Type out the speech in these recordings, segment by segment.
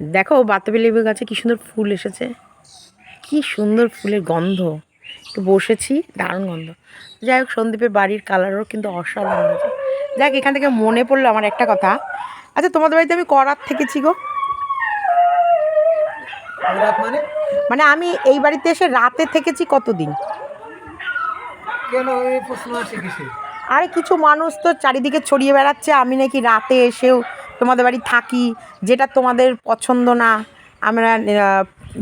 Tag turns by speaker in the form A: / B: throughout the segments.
A: দেখো বাতাবি লেবু গাছে কি সুন্দর ফুল এসেছে। কি সুন্দর ফুলের গন্ধ। একটু বসেছি দারুণ গন্ধ। যাই হোক সন্দীপের বাড়ির কালারও কিন্তু অসাধারণ হয়েছে। যাক এখান থেকে মনে পড়ল আমার একটা কথা। আচ্ছা তোমাদের বাড়িতে আমি করাত থেকেছি গো।
B: মানে?
A: মানে আমি এই বাড়িতে এসে রাতে থেকেছি কতদিন? আরে কিছু মানুষ তো চারিদিকে ছড়িয়ে বেড়াচ্ছে। আমি নাকি রাতে এসেও তোমাদের বাড়ি থাকি যেটা তোমাদের পছন্দ না। আমরা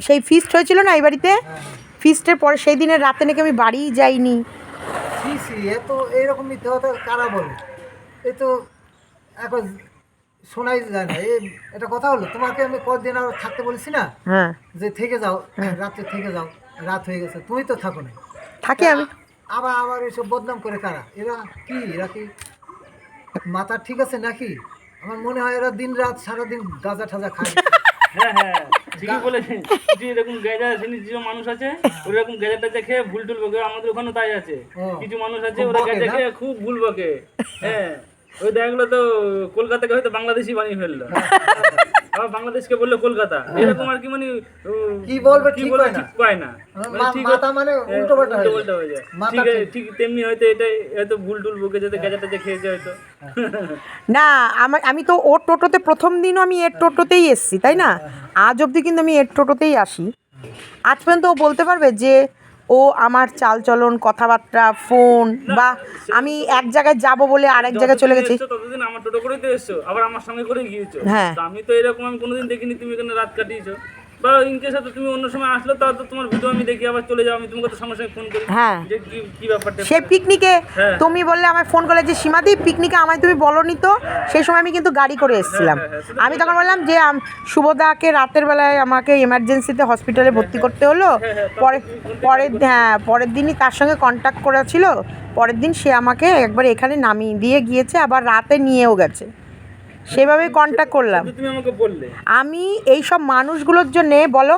A: সেই ফিস্ট হয়েছিল না এই বাড়িতে? ফিস্টের পরে সেই দিনের রাতে নাকি আমি বাড়িই যাইনি।
B: এত এইরকম মিথ্যে কথা কারা বলে? এই তো এখন শোনাই যায় না। এটা কথা হলো তোমাকে আমি কদিন আর থাকতে বলেছি না?
A: হ্যাঁ।
B: যে থেকে যাও রাত্রে থেকে যাও রাত হয়ে গেছে তুমি তো থাকো না।
A: থাকি আমি।
B: আবার আবার এসব বদনাম করে কারা? এরা কি? এরা কি মাথা ঠিক আছে নাকি? আমার মনে হয় এরা দিন রাত সারাদিন গাঁজা ঠাজা খায়।
C: হ্যাঁ হ্যাঁ ঠিকই বলেছেন। যে এরকম গেজা শ্রেণির যে মানুষ আছে ওরকম গেজা টেজা খেয়ে ভুল টুল বকে। আমাদের ওখানে তাই আছে। কিছু মানুষ আছে ওরা গেজা? খেয়ে খুব ভুল বকে। হ্যাঁ। ওই দেখা গেলো তো কলকাতাকে হয়তো বাংলাদেশি বানিয়ে ফেলল। আবার বাংলাদেশকে বলল কলকাতা। এরকম আর কি মানে
B: কি বলবে
C: কি
B: হয় না।
C: ঠিক পায় না। মানে
B: মাথা মানে
C: হ্যাঁ,
B: হয়ে যায়।
C: উল্টোপাল্টা হয়ে যায়। ঠিক আছে
B: ঠিক-
C: তেমনি হয়তো এটাই হয়তো ভুল টুল বকে যাতে গেজা টেজা খেয়েছে হয়তো।
A: না আমার আমি তো ওর টোটোতে প্রথম দিনও আমি এর টোটোতেই এসছি তাই না? আজ অবধি কিন্তু আমি এর টোটোতেই আসি। আজ পর্যন্ত ও বলতে পারবে যে ও আমার চালচলন কথাবার্তা ফোন বা আমি এক জায়গায় যাব বলে আরেক জায়গায় চলে গেছি।
C: ততদিন আমার টোটো করেই তো এসছো আবার আমার সঙ্গে করে গিয়েছো।
A: হ্যাঁ।
C: আমি তো এরকম আমি কোনোদিন দেখিনি তুমি এখানে রাত কাটিয়েছো? বা ইনকেস হয়তো তুমি অন্য সময় আসলে তাও তো তোমার ভিডিও আমি দেখি আবার চলে যাও আমি তোমাকে তো সঙ্গে সঙ্গে ফোন করি।
A: হ্যাঁ।
C: যে কি কি ব্যাপারটা?
A: সেই পিকনিকে
C: হ্যাঁ।
A: তুমি বললে আমায় ফোন করলে যে সীমাদি পিকনিকে আমায় তুমি বলনি তো? সেই সময় আমি কিন্তু গাড়ি করে এসেছিলাম
C: হ্যাঁ, হ্যাঁ, সেটা
A: আমি তখন বললাম যে শুভদাকে রাতের বেলায় আমাকে এমার্জেন্সিতে হসপিটালে ভর্তি করতে হলো। পরে পরের হ্যাঁ পরের দিনই তার সঙ্গে কন্ট্যাক্ট করেছিল। পরের দিন সে আমাকে একবার এখানে নামিয়ে দিয়ে গিয়েছে আবার রাতে নিয়েও গেছে। সেভাবেই কন্ট্যাক্ট করলাম।
C: তুমি আমাকে বললে।
A: আমি এই সব মানুষগুলোর জন্যে বলো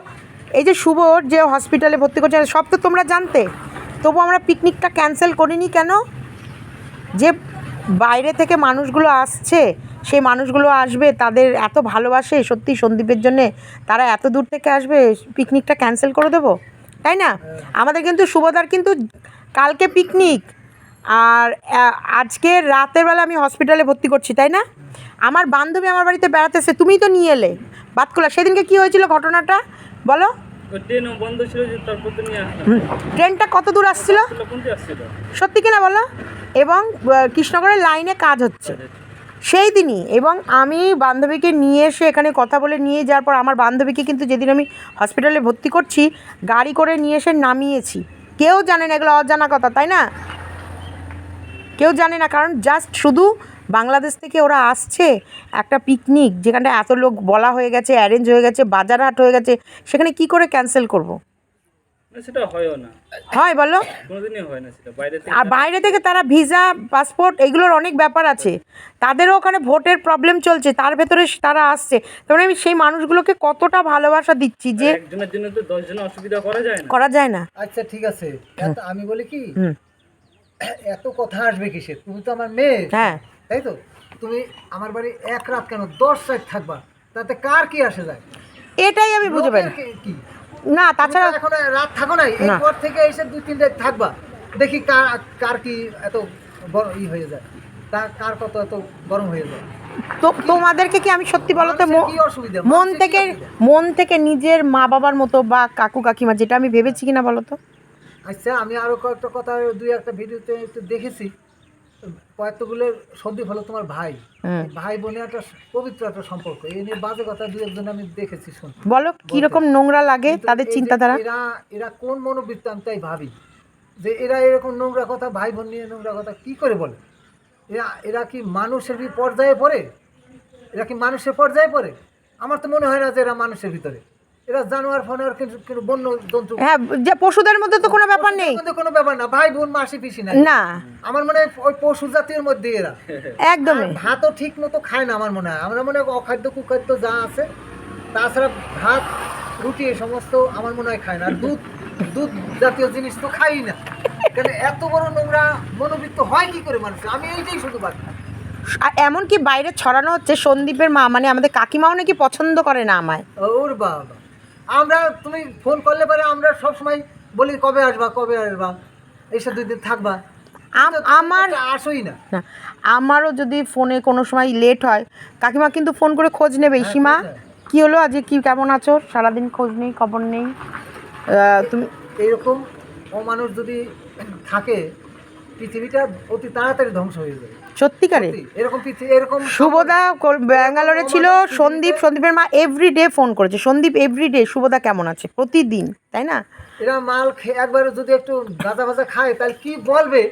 A: এই যে শুভর যে হসপিটালে ভর্তি করছে সব তো তোমরা জানতে। তবু আমরা পিকনিকটা ক্যান্সেল করিনি কেন? যে বাইরে থেকে মানুষগুলো আসছে সেই মানুষগুলো আসবে তাদের এত ভালোবাসে সত্যি সন্দীপের জন্যে তারা এত দূর থেকে আসবে পিকনিকটা ক্যান্সেল করে দেবো? তাই না? আমাদের কিন্তু শুভদার কিন্তু কালকে পিকনিক আর আজকে রাতের বেলা আমি হসপিটালে ভর্তি করছি তাই না? আমার বান্ধবী আমার বাড়িতে বেড়াতে এসে তুমিই তো নিয়ে এলে। বাতকুলা সেদিনকে কি হয়েছিল ঘটনাটা? বলো।
C: ওই বন্ধ ছিল যে তারপর তো নিয়ে
A: ট্রেনটা কত দূর আসছিল? সত্যি কিনা বলো? এবং কৃষ্ণগড়ের লাইনে কাজ হচ্ছে। সেই দিনই এবং আমি বান্ধবীকে নিয়ে এসে এখানে কথা বলে নিয়ে যাওয়ার পর আমার বান্ধবীকে কিন্তু যেদিন আমি হসপিটালে ভর্তি করছি গাড়ি করে নিয়ে এসে নামিয়েছি। কেউ জানে না এগুলো অজানা কথা তাই না? কেউ জানে না কারণ জাস্ট শুধু বাংলাদেশ থেকে ওরা আসছে একটা পিকনিক যেখানটা এত লোক বলা হয়ে গেছে অ্যারেঞ্জ হয়ে গেছে বাজার হাট হয়ে গেছে সেখানে কি করে ক্যান্সেল করব?
C: সেটা হয়ও না।
A: হয় বলো?
C: হয় না সেটা বাইরে থেকে
A: আর বাইরে থেকে তারা ভিসা পাসপোর্ট এগুলোর অনেক ব্যাপার আছে। তাদেরও ওখানে ভোটের প্রবলেম চলছে তার ভেতরে তারা আসছে। তার মানে আমি সেই মানুষগুলোকে কতটা ভালোবাসা দিচ্ছি যে
C: একজনের জন্য তো দশ জনের অসুবিধা করা যায় না।
A: করা যায় না।
B: আচ্ছা ঠিক আছে। আমি বলি কি
A: হুম।
B: এত কথা আসবে কিসে তুমি তো আমার মেয়ে।
A: হ্যাঁ।
B: তাই তো? তুমি আমার বাড়ি এক রাত কেন দশ রাত থাকবা? তাতে কার কি আসে যায়?
A: এটাই আমি বুঝে পাই না।
B: কি-
A: না তাছাড়া
B: এখন রাত থাকো নাই।
A: না।
B: এরপর থেকে এসে দুই তিন রাত থাকবা। দেখি কার কার কি এত বড় ই হয়ে যায়। তা কার কত এত গরম হয়ে যায়?
A: তো তোমাদেরকে কি আমি সত্যি বলো তো
B: মানুষের
A: মো-
B: কি
A: মন থেকে মন থেকে নিজের মা বাবার মতো বা কাকু কাকিমা যেটা আমি ভেবেছি কিনা বলো তো?
B: আচ্ছা আমি আরও কয়েকটা কথা দুই একটা ভিডিওতে একটু দেখেছি। কয়েকটাগুলো সন্দীপ হলো তোমার ভাই। ভাই বোনের একটা পবিত্র একটা সম্পর্ক। এই নিয়ে বাজে কথা দুই একজন আমি দেখেছি শুনছি
A: বলো কীরকম নোংরা লাগে তাদের চিন্তাধারা?
B: এরা এরা কোন মনোবৃত্ত আমি তাই ভাবি। যে এরা এরকম নোংরা কথা ভাই বোন নিয়ে নোংরা কথা কি করে বলে? এরা এরা কি মানুষের পর্যায়ে পড়ে? এরা কি মানুষের পর্যায়ে পড়ে? আমার তো মনে হয় না যে এরা মানুষের ভিতরে। এরা জানোয়ার ফানোয়ার কিন্তু বন্য জন্তু
A: হ্যাঁ যে পশুদের মধ্যে তো কোনো ব্যাপার নেই।
B: কোনো ব্যাপার না ভাই বোন মাসি পিসি না
A: না।
B: আমার মনে হয় ওই পশু জাতির মধ্যে এরা।
A: একদমই।
B: ভাতও ঠিক মতো খায় না আমার মনে হয়। আমরা মনে হয় অখাদ্য কুখাদ্য যা আছে তাছাড়া ভাত রুটি এই সমস্ত আমার মনে হয় খায় না। আর দুধ দুধ জাতীয় জিনিস তো খাই না। এত বড় নোংরা মনোবৃত্ত হয় কি করে মানুষ আমি এইটাই শুধু
A: এমনকি বাইরে ছড়ানো হচ্ছে সন্দীপের মা মানে আমাদের কাকিমাও নাকি পছন্দ করে না আমায়।
B: ওর বাবা। আমরা তুমি ফোন করলে পরে আমরা সব সময় বলি কবে আসবা কবে আসবা? এসে দুই দিন থাকবা
A: আম- আমার
B: আসোই না।
A: আমারও যদি ফোনে কোনো সময় লেট হয় কাকিমা কিন্তু ফোন করে খোঁজ নেবে। সীমা
B: খোঁজ
A: কি হলো আজকে? কি কেমন আছো? সারাদিন খোঁজ নেই খবর নেই। তুমি
B: এইরকম অমানুষ যদি থাকে পৃথিবীটা অতি তাড়াতাড়ি ধ্বংস হয়ে যাবে।
A: সত্যিকারে।
B: এরকম এরকম
A: শুভদা ব্যাঙ্গালোরে ছিল সন্দীপ সন্দীপের মা এভরিডে ফোন করেছে। সন্দীপ এভরিডে শুভদা কেমন আছে? প্রতিদিন তাই না?
B: এরা মাল খেয়ে একবার যদি একটু গাঁজা ভাজা খায় তাহলে কি বলবে?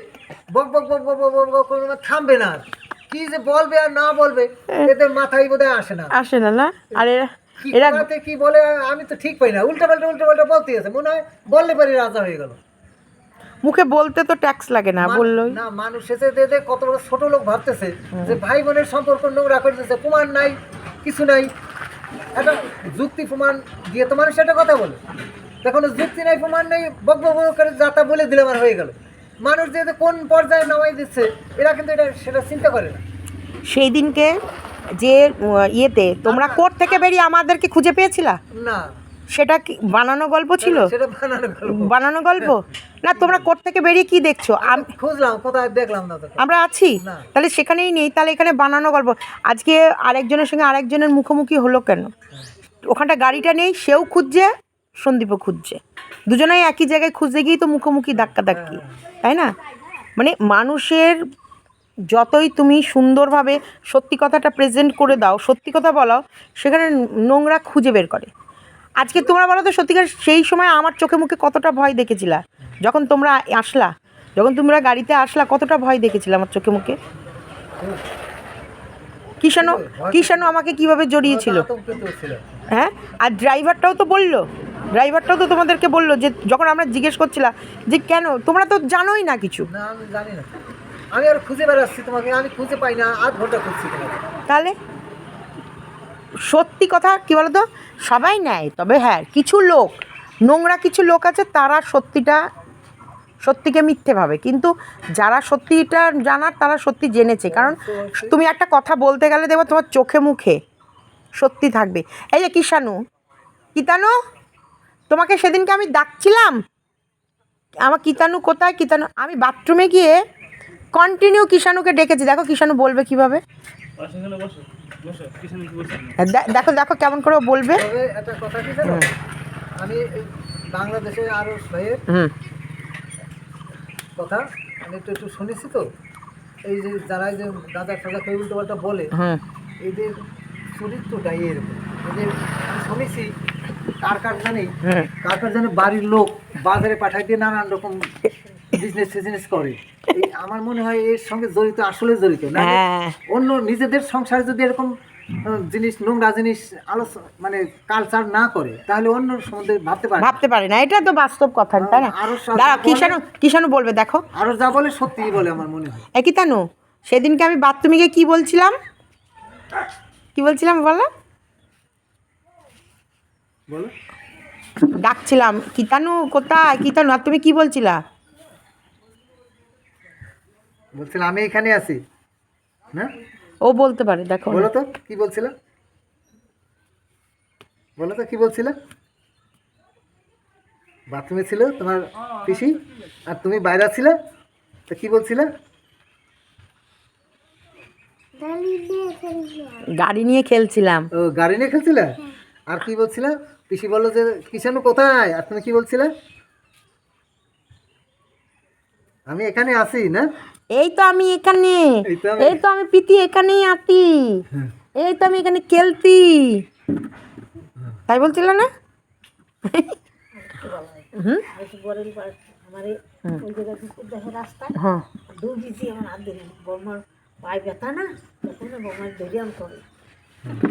B: বক বক বক বক বক বক থামবে না কি যে বলবে আর না বলবে এদের মাথায় বোধহয় আসে না।
A: আসে না না? আর এরা এরা
B: কি বলে আমি তো ঠিক পাই না। উল্টা পাল্টা উল্টা পাল্টা বলতে আছে। মনে হয় বললে পারি রাজা হয়ে গেল।
A: মুখে বলতে তো ট্যাক্স লাগে না বললোই।
B: না মানুষ এসে দে দে কত বড় ছোট লোক ভাবতেছে যে ভাই বোনের সম্পর্ক নোংরা করে দিতেছে প্রমাণ নাই কিছু নাই। একটা যুক্তি প্রমাণ দিয়ে তো মানুষ একটা কথা বলে। তখন যুক্তি নাই প্রমাণ নাই বক বক করে যাতা বলে দিলে আমার হয়ে গেল। মানুষ যে যে কোন পর্যায়ে নামাই দিচ্ছে এরা কিন্তু এটা সেটা চিন্তা করে না।
A: সেই দিনকে যে ইয়েতে তোমরা কোর্ট থেকে বেরিয়ে আমাদেরকে খুঁজে পেয়েছিলা?
B: না
A: সেটা কি বানানো গল্প ছিল?
B: সেটা বানানো গল্প।
A: বানানো গল্প? না তোমরা কোর্ট থেকে বেরিয়ে কি দেখছ? আম-
B: খুঁজলাম কোথায় দেখলাম না তো
A: আমরা আছি?
B: না।
A: তাহলে সেখানেই নেই তাহলে এখানে বানানো গল্প। আজকে আরেকজনের সঙ্গে আরেকজনের মুখোমুখি হলো কেন? ওখানটা গাড়িটা নেই সেও খুঁজছে সন্দীপও খুঁজছে। দুজনেই একই জায়গায় খুঁজতে গিয়েই তো মুখোমুখি ধাক্কা ধাক্কি তাই না? মানে মানুষের যতই তুমি সুন্দরভাবে সত্যি কথাটা প্রেজেন্ট করে দাও সত্যি কথা বলাও সেখানে নোংরা খুঁজে বের করে। আজকে তোমরা বলো তো সত্যিকার সেই সময় আমার চোখে মুখে কতটা ভয় দেখেছিলা? যখন তোমরা আসলা যখন তোমরা গাড়িতে আসলা কতটা ভয় দেখেছিলে আমার চোখে মুখে? কিষাণু কিষাণু আমাকে কীভাবে জড়িয়েছিল? হ্যাঁ? আর ড্রাইভারটাও তো বলল ড্রাইভারটাও তো তোমাদেরকে বলল যে যখন আমরা জিজ্ঞেস করছিলাম যে কেন তোমরা তো জানোই না কিছু।
B: না আমি জানি না। আমি আর খুঁজে বেড়াচ্ছি তোমাকে আমি খুঁজে পাই না আধ ঘণ্টা খুঁজছি
A: তাহলে? সত্যি কথা কি বলতো? সবাই নেয়, তবে হ্যাঁ কিছু লোক, নোংরা কিছু লোক আছে, তারা সত্যিটা, সত্যিকে মিথ্যে ভাবে। কিন্তু যারা সত্যিটা জানার, তারা সত্যি জেনেছে। কারণ তুমি একটা কথা বলতে গেলে দেখো তোমার চোখে মুখে সত্যি থাকবে। এই যে কিষাণু কিতানু, তোমাকে সেদিনকে আমি ডাকছিলাম। আমার কিতানু কোথায়? কিতানু, আমি বাথরুমে গিয়ে কন্টিনিউ কিষাণুকে ডেকেছি। দেখো কিষাণু বলবে কীভাবে? দে- দেখো দেখো কেমন করে বলবে।
B: একটা কথা কি আমি বাংলাদেশে আরও ভাইয়ের কথা আমি একটু একটু শুনেছি তো। এই যে যারা যে গাঁদা টাদা কেউ উল্টো পাল্টা বলে এদের চরিত্রটাই এরকম। এদের আমি শুনেছি কার কার জানি কার কার জানি বাড়ির লোক বাজারে পাঠাই দিয়ে নানান রকম বিজনেস ফিজনেস করে। আমার মনে হয় এর সঙ্গে জড়িত আসলে জড়িত। না
A: হ্যাঁ।
B: অন্য নিজেদের সংসারে যদি এরকম জিনিস নোংরা জিনিস আলোচনা মানে কালচার না করে তাহলে অন্য সম্বন্ধে ভাবতে পারে
A: ভাবতে পারে না। এটা তো বাস্তব কথা তাই না? দাঁড়া কিষাণু কিষাণু বলবে দেখো।
B: আরও যা বলে সত্যিই বলে আমার মনে হয়।
A: একই তানু? সেদিনকে আমি বাথরুমে গিয়ে কী বলছিলাম? কি বলছিলাম বলো?
B: বলো।
A: ডাকছিলাম কিতানু কোথায়? কিতানু আর তুমি কি বলছিলা?
B: বলছিলাম আমি এখানে আছি। না?
A: ও বলতে পারে দেখো।
B: বলো তো কি বলছিলাম বলো তো কি বলছিলে? বাথরুমে ছিল তোমার পিসি? আর তুমি বাইরে ছিলে? তো কি বলছিলে?
A: গাড়ি নিয়ে খেলছিলাম।
B: ও গাড়ি নিয়ে খেলছিলে? আর কি বলছিলে? পিসি বলল যে কিষানু কোথায়? আর তুমি কি বলছিলে? আমি এখানে আছি না?
A: এই তো আমি এখানে।
B: এই তো আমি-
A: এই তো আমি প্রীতি এখানেই আছি। এই তো আমি এখানে খেলতি তাই বলছিল না? হুম? হ্যাঁ।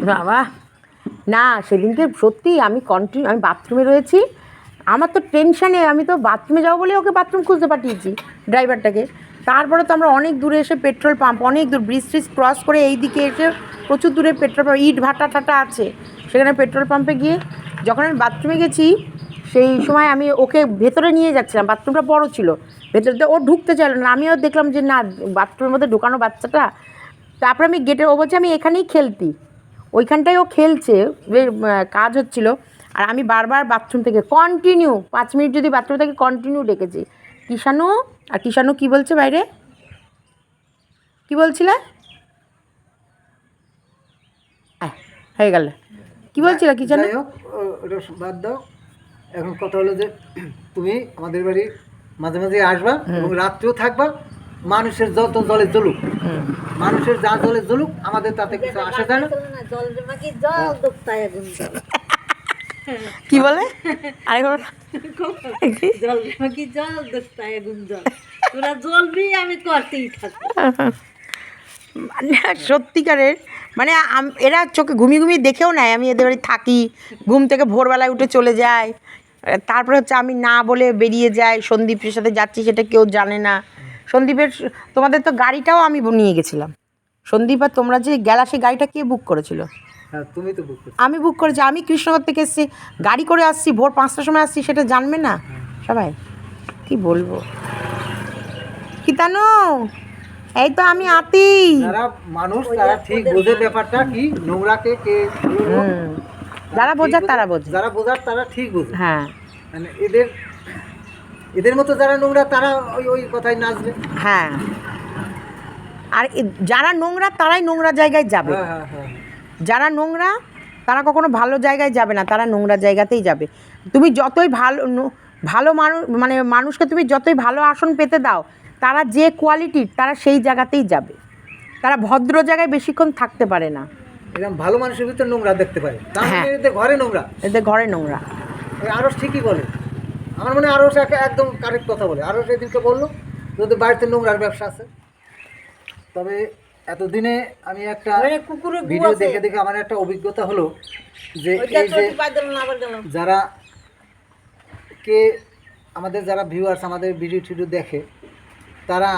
A: বাবা। না সেদিনকে সত্যি আমি কন্টিনিউ আমি বাথরুমে রয়েছি। আমার তো টেনশানে আমি তো বাথরুমে যাব বলে ওকে বাথরুম খুঁজতে পাঠিয়েছি ড্রাইভারটাকে তারপরে তো আমরা অনেক দূরে এসে পেট্রোল পাম্প, অনেক দূর, ব্রিজ ট্রিজ ক্রস করে এই দিকে এসে প্রচুর দূরে পেট্রোল পাম্প, ইট ভাটা টাটা আছে। সেখানে পেট্রোল পাম্পে গিয়ে যখন আমি বাথরুমে গেছি, সেই সময় আমি ওকে ভেতরে নিয়ে যাচ্ছিলাম, বাথরুমটা বড় ছিল। ভেতরে ও ঢুকতে চাইলো না, আমিও দেখলাম যে না, বাথরুমের মধ্যে ঢোকানো বাচ্চাটা। তারপরে আমি গেটে ও বলছে, আমি এখানেই খেলতি। ওইখানটায় ও খেলছে কাজ হচ্ছিল। আর আমি বারবার বাথরুম থেকে কন্টিনিউ পাঁচ মিনিট যদি বাথরুম থেকে কন্টিনিউ ডেকেছি। কিষাণু আর কিষাণু কী বলছে বাইরে? কি বলছিলে? হয়ে গেল। কি বলছিল
B: ও- ওটা বাদ দাও। এখন কথা হলো যে তুমি আমাদের বাড়ি মাঝে মাঝে আসবা এবং রাত্রেও থাকবা। মানুষের যত জলে জ্বলুক
A: হুম।
B: মানুষের যা জলে জ্বলুক আমাদের তাতে কিছু আসে যায় না।
D: জল মাকি জল দুঃখতায় আগুন জল
A: কি বলে? আরেকবার
D: জল মাকি জল আগুন জল। তোরা জ্বলবি আমি করতেই থাকব।
A: মানে সত্যিকারের মানে এরা চোখে ঘুমিয়ে ঘুমিয়ে দেখেও নেয় আমি এদের বাড়ি থাকি ঘুম থেকে ভোরবেলায় উঠে চলে যায়। তারপরে হচ্ছে আমি না বলে বেরিয়ে যাই সন্দীপের সাথে যাচ্ছি সেটা কেউ জানে না। সন্দীপের তোমাদের তো গাড়িটাও আমি নিয়ে গেছিলাম। সন্দীপ আর তোমরা যে গেলা সেই গাড়িটা কে বুক করেছিল?
B: তুমি তো বুক
A: আমি বুক করেছি আমি কৃষ্ণনগর থেকে এসেছি গাড়ি করে আসছি ভোর পাঁচটার সময় আসছি সেটা জানবে না? সবাই কি বলব? কি তানু এই তো আমি আতি।
B: যারা মানুষ তারা ঠিক বোঝে ব্যাপারটা কি নোংরাকে কে
A: যারা বোঝার তারা বোঝে।
B: যারা বোঝার তারা ঠিক বোঝে।
A: হ্যাঁ।
B: মানে এদের এদের মতো যারা নোংরা তারা ওই ওই কথাই নাচবে।
A: হ্যাঁ। আর যারা নোংরা তারাই নোংরা জায়গায় যাবে।
B: হ্যাঁ হ্যাঁ হ্যাঁ।
A: যারা নোংরা তারা কখনো ভালো জায়গায় যাবে না তারা নোংরা জায়গাতেই যাবে। তুমি যতই ভালো ভালো মানুষ মানে মানুষকে তুমি যতই ভালো আসন পেতে দাও তারা যে কোয়ালিটির তারা সেই জায়গাতেই যাবে। তারা ভদ্র জায়গায় বেশিক্ষণ থাকতে পারে না।
B: এরকম ভালো মানুষের ভিতরে নোংরা দেখতে পারে।
A: হ্যাঁ।
B: মানে এদের ঘরে নোংরা।
A: এদের ঘরে নোংরা।
B: আরস ঠিকই বলে। আমার মনে আরস একদম কারেক্ট কথা বলে। আরস এদিনকে বলল যদি বাড়িতে নোংরার ব্যবসা আছে তবে এতদিনে আমি একটা ভিডিও দেখে দেখে আমার একটা অভিজ্ঞতা হলো যে এই যে যারা কে আমাদের যারা ভিউয়ার্স আমাদের ভিডিও টিডিও দেখে তারা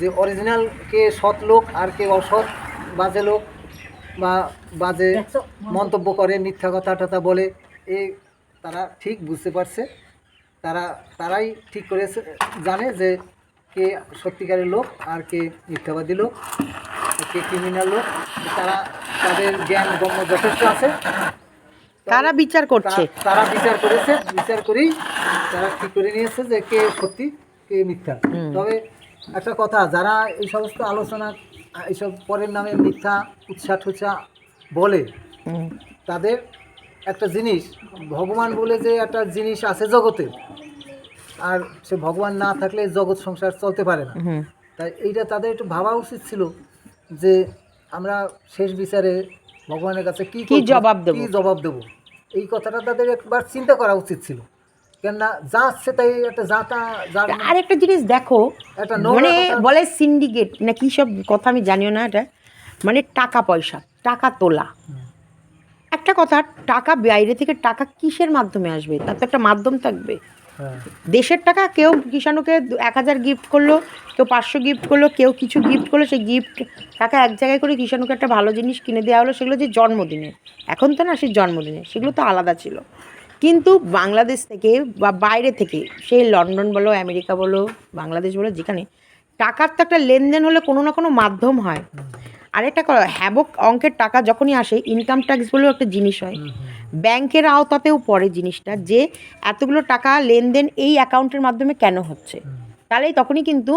B: যে অরিজিনাল কে সৎ লোক আর কে অসৎ বাজে লোক বা বাজে মন্তব্য করে মিথ্যা কথা টথা বলে এ তারা ঠিক বুঝতে পারছে। তারা তারাই ঠিক করেছে জানে যে কে সত্যিকারের লোক আর কে মিথ্যাবাদী লোক কে ক্রিমিনাল লোক তারা তাদের জ্ঞান গম্য যথেষ্ট আছে।
A: তারা বিচার করছে।
B: তারা বিচার করেছে বিচার করেই তারা ঠিক করে নিয়েছে যে কে সত্যি কে মিথ্যা। তবে একটা কথা যারা এই সমস্ত আলোচনা এইসব পরের নামে মিথ্যা উৎসাহ টুৎসা বলে তাদের একটা জিনিস ভগবান বলে যে একটা জিনিস আছে জগতে আর সে ভগবান না থাকলে জগৎ সংসার চলতে পারে না। তাই এইটা তাদের একটু ভাবা উচিত ছিল যে আমরা শেষ বিচারে ভগবানের কাছে কি
A: কি জবাব দেব?
B: কি জবাব দেব? এই কথাটা তাদের একবার চিন্তা করা উচিত ছিল। কেননা যা আসছে তাই একটা যাতা
A: আর একটা জিনিস দেখো
B: একটা
A: মানে বলে সিন্ডিকেট না কি সব কথা আমি জানিও না এটা? মানে টাকা পয়সা টাকা তোলা। একটা কথা টাকা বাইরে থেকে টাকা কিসের মাধ্যমে আসবে? তার তো একটা মাধ্যম থাকবে। দেশের টাকা কেউ কিষাণুকে এক হাজার গিফট করল, কেউ পাঁচশো গিফট করল, কেউ কিছু গিফট করল, সেই গিফট টাকা এক জায়গায় করে কিষাণুকে একটা ভালো জিনিস কিনে দেওয়া হলো, সেগুলো যে জন্মদিনে। এখন তো না, সেই জন্মদিনে, সেগুলো তো আলাদা ছিল। কিন্তু বাংলাদেশ থেকে বা বাইরে থেকে, সেই লন্ডন বলো, আমেরিকা বলো, বাংলাদেশ বলো, যেখানে, টাকার তো একটা লেনদেন হলে কোনো না কোনো মাধ্যম হয়। আরেকটা কথা হ্যাবক অঙ্কের টাকা যখনই আসে ইনকাম ট্যাক্স বলেও একটা জিনিস হয়। ব্যাংকের আওতাতেও পড়ে জিনিসটা যে এতগুলো টাকা লেনদেন এই অ্যাকাউন্টের মাধ্যমে কেন হচ্ছে? তাহলে তখনই কিন্তু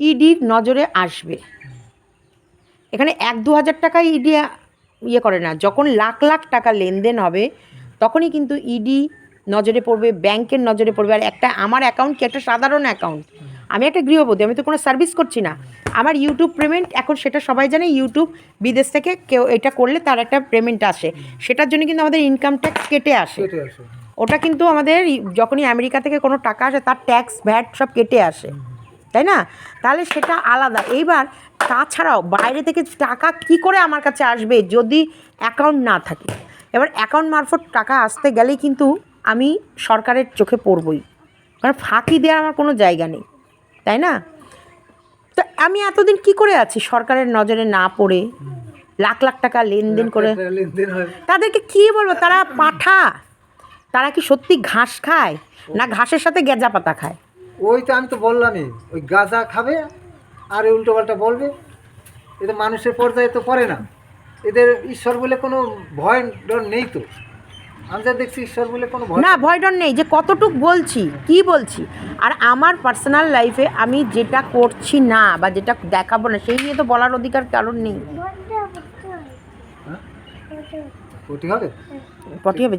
A: ইডির নজরে আসবে। এখানে এক দু হাজার টাকা ইডি ইয়ে করে না যখন লাখ লাখ টাকা লেনদেন হবে তখনই কিন্তু ইডি নজরে পড়বে ব্যাংকের নজরে পড়বে। আর একটা আমার অ্যাকাউন্ট কি একটা সাধারণ অ্যাকাউন্ট? আমি একটা গৃহবধূ আমি তো কোনো সার্ভিস করছি না। আমার ইউটিউব পেমেন্ট এখন সেটা সবাই জানে ইউটিউব বিদেশ থেকে কেউ এটা করলে তার একটা পেমেন্ট আসে। সেটার জন্য কিন্তু আমাদের ইনকাম ট্যাক্স কেটে আসে। ওটা কিন্তু আমাদের যখনই আমেরিকা থেকে কোনো টাকা আসে তার ট্যাক্স ভ্যাট সব কেটে আসে। তাই না? তাহলে সেটা আলাদা। এইবার তাছাড়াও বাইরে থেকে টাকা কি করে আমার কাছে আসবে যদি অ্যাকাউন্ট না থাকে? এবার অ্যাকাউন্ট মারফত টাকা আসতে গেলেই কিন্তু আমি সরকারের চোখে পড়বই। কারণ ফাঁকি দেওয়ার আমার কোনো জায়গা নেই। তাই না? তো আমি এতদিন কি করে আছি সরকারের নজরে না পড়ে? লাখ লাখ টাকা লেনদেন করে। তাদেরকে কি বলব? তারা পাঠা। তারা কি সত্যি ঘাস খায়? না ঘাসের সাথে গেজা পাতা খায়?
B: ওই তো আমি তো বললামই ওই গাঁজা খাবে আর উল্টো পাল্টা বলবে। এদের মানুষের পর্যায়ে তো পড়ে না। এদের ঈশ্বর বলে কোনো ভয় ডর নেই তো।
A: না ভয় ডর নেই যে কতটুক বলছি কি বলছি। আর আমার পার্সোনাল লাইফে আমি যেটা করছি না বা যেটা দেখাবো না সেই নিয়ে তো বলার অধিকার কারণ নেই।
B: হবে?
A: পটি হবে।